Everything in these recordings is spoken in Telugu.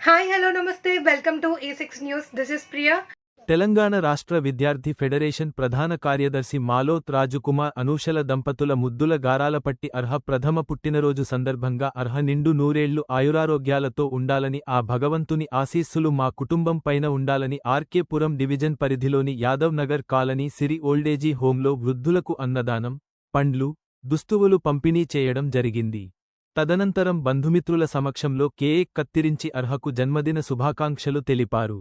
హాయ్ హలో నమస్తే. Welcome to A six news this is Priya Telangana రాష్ట్ర విద్యార్థి ఫెడరేషన్ ప్రధాన కార్యదర్శి మాలోత్ రాజుకుమార్ అనూషల దంపతుల ముద్దుల గారాలపట్టి అర్హ ప్రథమ పుట్టినరోజు సందర్భంగా అర్హ నిండు నూరేళ్ళు ఆయురారోగ్యాలతో ఉండాలని ఆ భగవంతుని ఆశీస్సులు మా కుటుంబం పైన ఉండాలని ఆర్కేపురం డివిజన్ పరిధిలోని Yadav Nagar colony Siri old age హోంలో వృద్ధులకు అన్నదానం పండ్లు దుస్తువులు పంపిణీ చేయడం జరిగింది. తదనంతరం బంధుమిత్రుల సమక్షంలో కేక్ కత్తిరించి అర్హకు జన్మదిన శుభాకాంక్షలు తెలిపారు.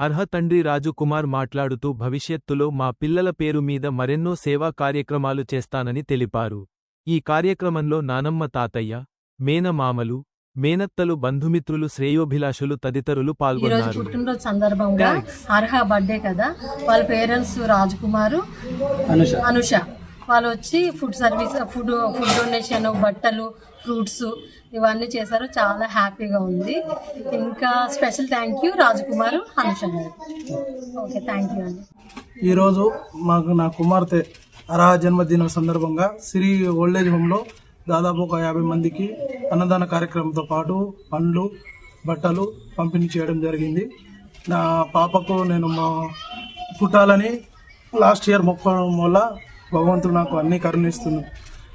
అర్హ తండ్రి రాజు కుమార్ మాట్లాడుతూ భవిష్యత్తులో మా పిల్లల పేరు మీద మరెన్నో సేవా కార్యక్రమాలు చేస్తానని తెలిపారు. ఈ కార్యక్రమంలో నానమ్మ తాతయ్య మేనమామలు మేనత్తలు బంధుమిత్రులు శ్రేయోభిలాషులు తదితరులు ఈ రోజు పాల్గొన్నారు. పుట్టినరోజు సందర్భంగా అర్హ బర్త్డే కదా వాళ్ళ పేరెంట్స్ రాజ్ కుమారు అనుష. వాళ్ళు వచ్చి food service food food donation బట్టలు ఫ్రూట్స్ ఇవన్నీ చేశారు. చాలా హ్యాపీగా ఉంది. ఇంకా special thank you Raj Kumar గారు. ఓకే థ్యాంక్ యూ అండి. ఈరోజు మాకు నా కుమార్తె అరా జన్మదినం సందర్భంగా సిరి ఓల్డేజ్ హోమ్లో దాదాపు ఒక యాభై మందికి అన్నదాన కార్యక్రమంతో పాటు పండ్లు బట్టలు పంపిణీ చేయడం జరిగింది. నా పాపకు నేను మా పుట్టాలని లాస్ట్ ఇయర్ మొక్కడం వల్ల భగవంతుడు నాకు అన్ని కరుణిస్తుంది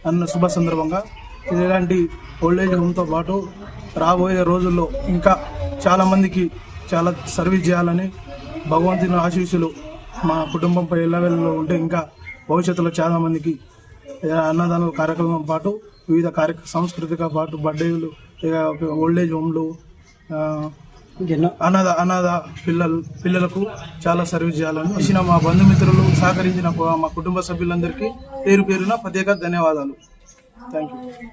అన్న శుభ సందర్భంగా ఇలాంటి ఓల్డేజ్ హోమ్తో పాటు రాబోయే రోజుల్లో ఇంకా చాలామందికి చాలా సర్వీస్ చేయాలని భగవంతుని ఆశీస్సులు మా కుటుంబంపై ఎల్లవెల్లలో ఉంటే ఇంకా భవిష్యత్తులో చాలా మందికి కార్యక్రమం పాటు వివిధ కార్య సాంస్కృతిక పాటు బర్త్డేలు ఇక ఓల్డేజ్ హోమ్లు అనాథ అనాథ పిల్లలు పిల్లలకు చాలా సర్వీస్ చేయాలని వచ్చిన మా బంధుమిత్రులు సహకరించిన మా కుటుంబ సభ్యులందరికీ పేరు పేరున ప్రత్యేక ధన్యవాదాలు. Thank you